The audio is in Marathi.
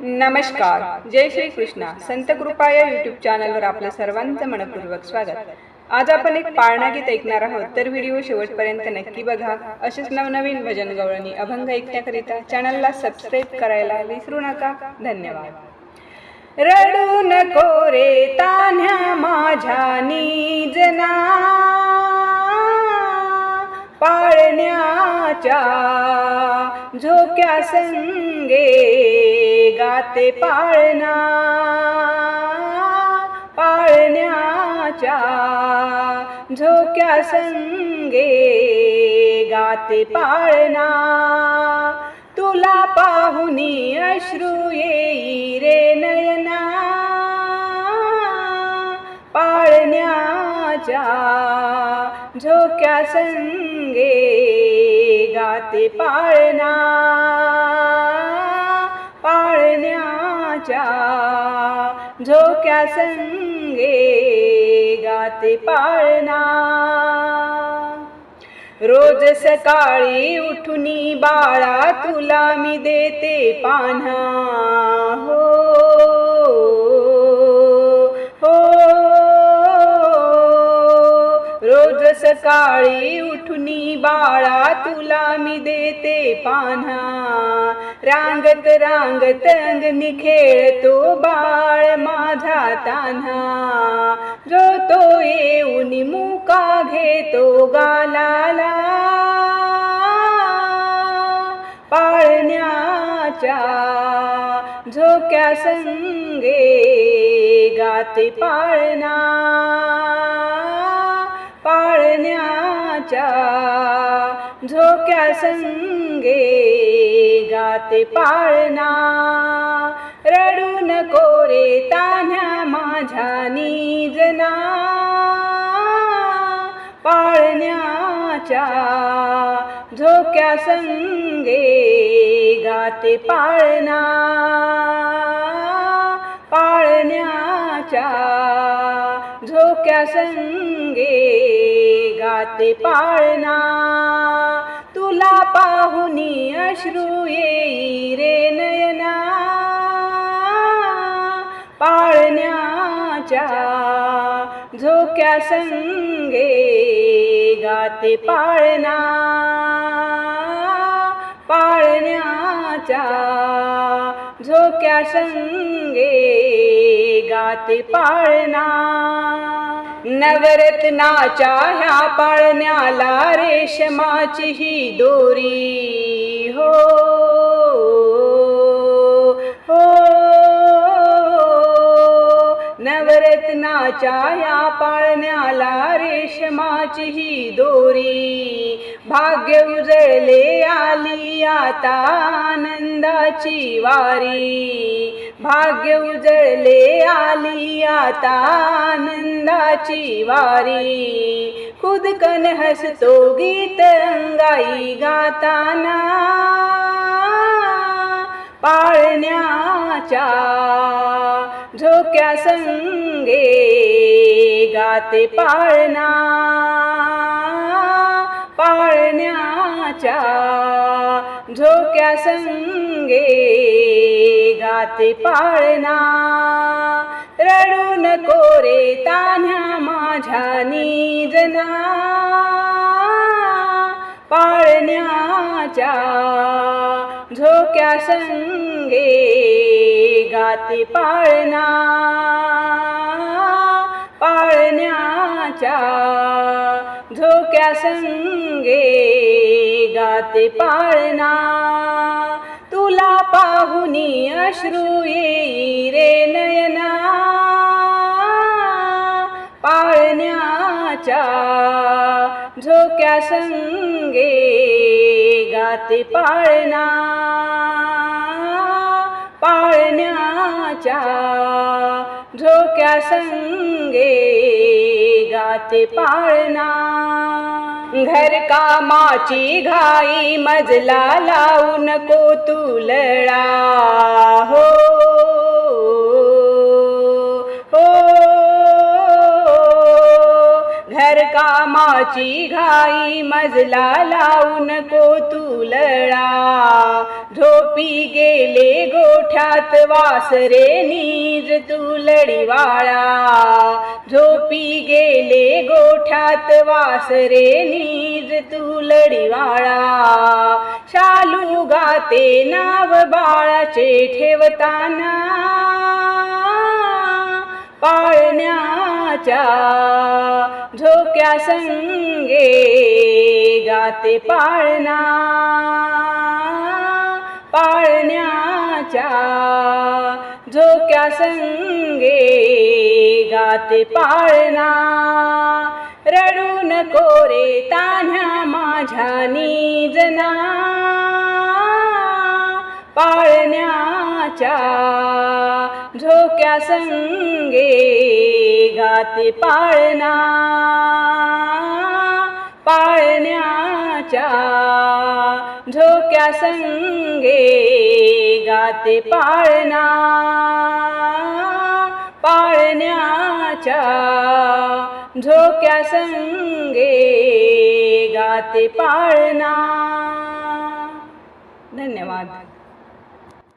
नमस्कार. जय श्री कृष्णा संत कृपा या युट्यूब चॅनलवर आपलं सर्वांचं मनपूर्वक स्वागत. आज आपण एक पाळणा गीत ऐकणार आहोत. तर व्हिडिओ शेवटपर्यंत नक्की बघा. असेच नवनवीन भजन गवळणी अभंग ऐकण्याकरिता चॅनलला सबस्क्राईब करायला विसरू नका. धन्यवाद. रडू नको रे तान्ह्या माझ्या निजना पाळण्याच्या झोक्या संगे गाते पाळणा पाळण्याच्या झोक्या संगे गाते पाळणा. तुला पाहुनी अश्रू येई रे नयना पाळण्याच्या झोक्या संगे गाते पाळणा. पाळण्याच्या झोक्या संगे गाते पाळणा. रोज सकाळी उठुनी बाळा तुला मी देते पान्हा. हो रोज सकाळी उठुनी बाळा तुला मी देते पान्हा. रांगत रांगत अंगणी खेळतो बाळ माझा तान्हा. जो तो येऊन मुका घेतो गालाला. पाळण्याच्या झोक्या संगे गाते पाळणा. पाळण्याच्या झोक्या संगे गाते पाळणा. रडून कोरे तान्ह्या माझ्या निजना. पाळण्याच्या झोक्या संगे गाते पाळणा. पाळण्याच्या झोक्या संगे गाते पाळणा. तुला पाहुनी अश्रू येई रे नयना. पाळण्याच्या झोक्या संगे गाते पाळणा. पाळण्याच्या झोक्या संगे गाते पाळणा. नवरत्नाच्या ह्या पाळण्याला रेशमाची ही दोरी हो. हो नवरत्नाच्या या पाळण्याला रेशमाची ही दोरी. भाग्य उजळले आली आता आनंदाची वारी. भाग्य उजळले आली आता आनंदाची वारी. खुदकन हसतो गीत अंगाई गाताना. पाळण्याच्या झोक्या संगे गाते पाळणा पाळण्याच्या झोक्या संगे गाते पाळणा. रडू नको रे तान्ह्या माझ्या निजना पाळण्याच्या झोक्या संगे गाते पाळणा पाळण्याच्या झोक्या संगे गाते पाळणा. तुला पाहुनी अश्रू येई रे नयना पाळण्याच्या झोक्या संगे गाते पाळणा. मनाच्या झोक्या संगे गाते पाळणा. घर कामाची घाई मजला लावू नको तू हो. कामाची घाई मजला लावून कोतुलळा. तू लळा झोपी गेले गोठ्यात वासरे नीज तू लढीवाळा झोपी गेले गोठ्यात वासरे नीज तू लढीवाळा शालू गाते नाव बाळाचे ठेवताना. पाळण्याच्या झोक्या संगे गाते पाळणा? पाळण्याच्या झोक्या संगे गाते पाळणा? रडू नको रे तान्ह्या माझ्या निजना. पाळण्याच्या झोक्या संगे गाते पाळणा. संगे गाते पाळणा पाळण्याच्या झोक्या संगे गाते पाळणा. धन्यवाद.